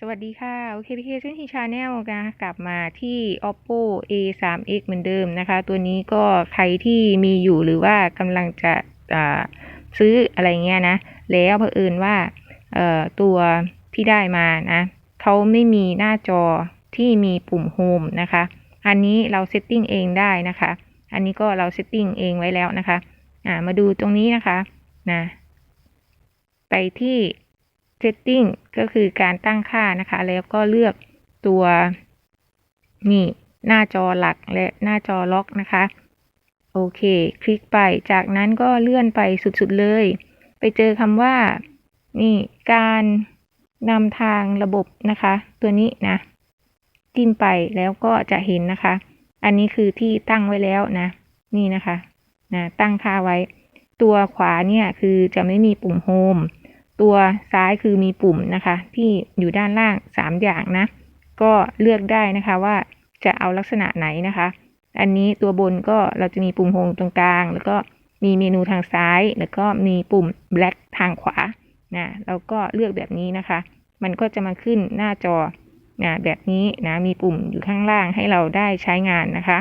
สวัสดีค่ะ โอเคพีเคซึ่งที่ชาแนลนะกลับมาที่ oppo a 3 x เหมือนเดิมนะคะ ตัวนี้ก็ใครที่มีอยู่หรือว่ากำลังจะซื้ออะไรเงี้ยนะ แล้วเผอิญว่าตัวที่ได้มานะเขาไม่มีหน้าจอที่มีปุ่มโฮมนะคะ อันนี้เราเซตติ้งเองได้นะคะ อันนี้ก็เราเซตติ้งเองไว้แล้วนะคะ อ่า มาดูตรงนี้นะคะ นะ ไปที่ setting ก็คือการตั้งค่านะคะ แล้วก็เลือกตัวนี่หน้าจอหลักและหน้าจอล็อกนะคะ โอเค คลิกไป จากนั้นก็เลื่อนไปสุดๆเลย ไปเจอคำว่า นี่การนำทางระบบนะคะ ตัวนี้นะจิ้มไปแล้วก็จะเห็นนะคะ อันนี้คือที่ตั้งไว้แล้วนะ นี่นะคะนะตั้งค่าไว้ ตัวขวาเนี่ยคือจะไม่มีปุ่มโฮม ตัวซ้ายคือมีปุ่มนะคะ ที่อยู่ด้านล่างสามอย่างนะ ก็เลือกได้นะคะว่าจะเอาลักษณะไหนนะคะ อันนี้ตัวบนก็เราจะมีปุ่มโฮมตรงกลาง แล้วก็มีเมนูทางซ้าย แล้วก็มีปุ่ม black ทางขวานะเราก็เลือกแบบนี้นะคะ มันก็จะมาขึ้นหน้าจอนะแบบนี้นะมีปุ่มอยู่ข้างล่างให้เราได้ใช้งานนะคะ